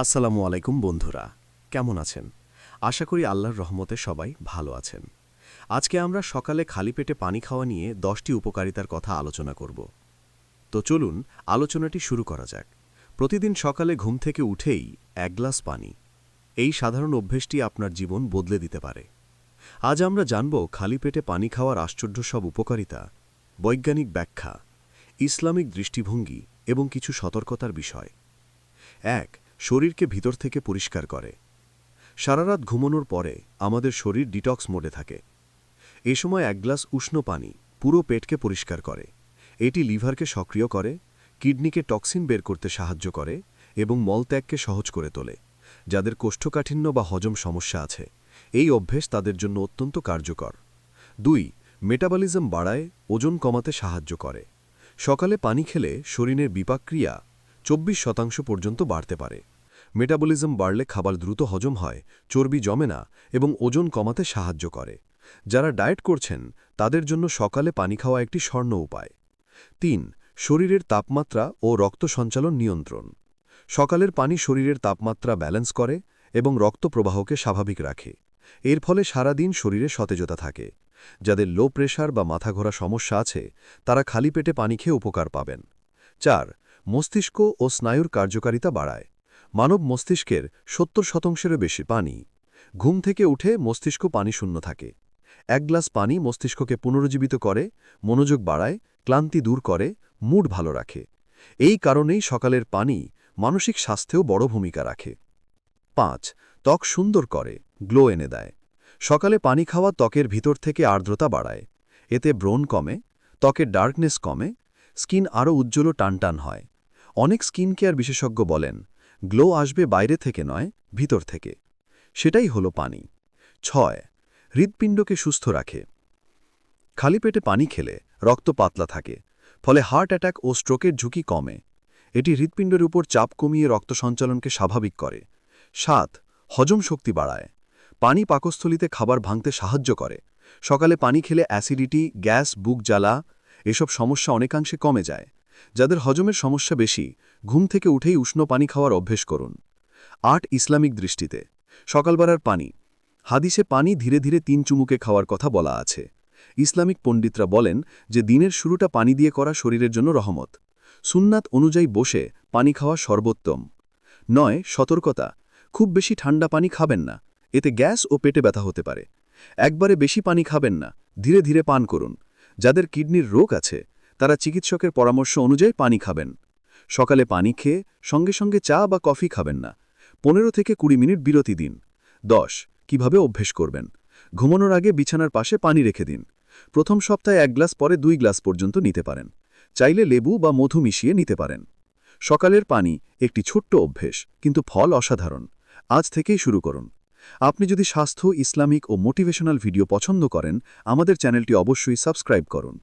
আসসালামু আলাইকুম বন্ধুরা, কেমন আছেন? আশা করি আল্লাহর রহমতে সবাই ভালো আছেন। আজকে আমরা সকালে খালি পেটে পানি খাওয়া নিয়ে দশটি উপকারিতার কথা আলোচনা করব। তো চলুন আলোচনাটি শুরু করা যাক। প্রতিদিন সকালে ঘুম থেকে উঠেই এক গ্লাস পানি। এই সাধারণ অভ্যেসটি আপনার জীবন বদলে দিতে পারে। আজ আমরা জানব খালি পেটে পানি খাওয়ার আশ্চর্য সব উপকারিতা, বৈজ্ঞানিক ব্যাখ্যা, ইসলামিক দৃষ্টিভঙ্গি এবং কিছু সতর্কতার বিষয়। এক শরীরকে ভিতর থেকে পরিষ্কার করে। সারারাত ঘুমানোর পরে আমাদের শরীর ডিটক্স মোডে থাকে। এ সময় এক গ্লাস উষ্ণ পানি পুরো পেটকে পরিষ্কার করে। এটি লিভারকে সক্রিয় করে, কিডনিকে টক্সিন বের করতে সাহায্য করে এবং মলত্যাগকে সহজ করে তোলে, যাদের কোষ্ঠকাঠিন্য বা হজম সমস্যা আছে। এই অভ্যেস তাদের জন্য অত্যন্ত কার্যকর। দুই মেটাবলিজম বাড়ায়, ওজন কমাতে সাহায্য করে। সকালে পানি খেলে শরীরের বিপাকক্রিয়া চব্বিশ শতাংশ পর্যন্ত বাড়তে পারে। মেটাবলিজম বাড়লে খাবার দ্রুত হজম হয়, চর্বি জমে না এবং ওজন কমাতে সাহায্য করে। যারা ডায়েট করছেন, তাদের জন্য সকালে পানি খাওয়া একটি স্বর্ণ উপায়। তিন, শরীরের তাপমাত্রা ও রক্ত সঞ্চালন নিয়ন্ত্রণ। সকালের পানি শরীরের তাপমাত্রা ব্যালেন্স করে এবং রক্ত প্রবাহকে স্বাভাবিক রাখে। এর ফলে সারাদিন শরীরে সতেজতা থাকে। যাদের লো প্রেশার বা মাথা ঘোরা সমস্যা আছে, তারা খালি পেটে পানি খেয়ে উপকার পাবেন। চার, মস্তিষ্ক ও স্নায়ুর কার্যকারিতা বাড়ায়। মানব মস্তিষ্কের সত্তর শতাংশেরও বেশি পানি। ঘুম থেকে উঠে মস্তিষ্ক পানি শূন্য থাকে। এক গ্লাস পানি মস্তিষ্ককে পুনরুজ্জীবিত করে, মনোযোগ বাড়ায়, ক্লান্তি দূর করে, মুড ভালো রাখে। এই কারণেই সকালের পানি মানসিক স্বাস্থ্যেও বড় ভূমিকা রাখে। পাঁচ, ত্বক সুন্দর করে, গ্লো এনে দেয়। সকালে পানি খাওয়া ত্বকের ভিতর থেকে আর্দ্রতা বাড়ায়। এতে ব্রণ কমে, ত্বকের ডার্কনেস কমে, স্কিন আরও উজ্জ্বল টানটান হয়। অনেক স্কিন কেয়ার বিশেষজ্ঞ বলেন গ্লো আসবে বাইরে থেকে নয়, ভিতর থেকে। সেটাই হলো পানি। ছয়, হৃৎপিণ্ডকে সুস্থ রাখে। খালি পেটে পানি খেলে, রক্ত পাতলা থাকে, ফলে হার্ট অ্যাটাক ও স্ট্রোকের ঝুঁকি কমে। এটি হৃৎপিণ্ডের উপর চাপ কমিয়ে রক্ত সঞ্চালনকে স্বাভাবিক করে। সাত, হজম শক্তি বাড়ায়। পানি পাকস্থলিতে খাবার ভাঙতে সাহায্য করে। সকালে পানি খেলে অ্যাসিডিটি, গ্যাস, বুক জ্বালা, এসব সমস্যা অনেকাংশে কমে যায়। যাদের হজমের সমস্যা বেশি, ঘুম থেকে উঠেই উষ্ণ পানি খাওয়ার অভ্যেস করুন। আট, ইসলামিক দৃষ্টিতে। সকালবেলার পানি। হাদিসে পানি ধীরে ধীরে তিন চুমুকে খাওয়ার কথা বলা আছে। ইসলামিক পণ্ডিতরা বলেন যে দিনের শুরুটা পানি দিয়ে করা শরীরের জন্য রহমত। সুন্নাত অনুযায়ী বসে পানি খাওয়া সর্বোত্তম। নয়, সতর্কতা। খুব বেশি ঠান্ডা পানি খাবেন না। এতে গ্যাস ও পেটে ব্যথা হতে পারে। একবারে বেশি পানি খাবেন না। ধীরে ধীরে পান করুন। যাদের কিডনির রোগ আছে তারা চিকিৎসকের পরামর্শ অনুযায়ী পানি খাবেন। সকালে পানি খেয়ে সঙ্গে সঙ্গে চা বা কফি খাবেন না। পনেরো থেকে কুড়ি মিনিট বিরতি দিন। দশ, কীভাবে অভ্যেস করবেন? ঘুমানোর আগে বিছানার পাশে পানি রেখে দিন। প্রথম সপ্তাহে এক গ্লাস পরে দুই গ্লাস পর্যন্ত নিতে পারেন। চাইলে লেবু বা মধু মিশিয়ে নিতে পারেন। সকালের পানি একটি ছোট্ট অভ্যেস, কিন্তু ফল অসাধারণ। আজ থেকেই শুরু করুন। আপনি যদি স্বাস্থ্য, ইসলামিক ও মোটিভেশনাল ভিডিও পছন্দ করেন, আমাদের চ্যানেলটি অবশ্যই সাবস্ক্রাইব করুন।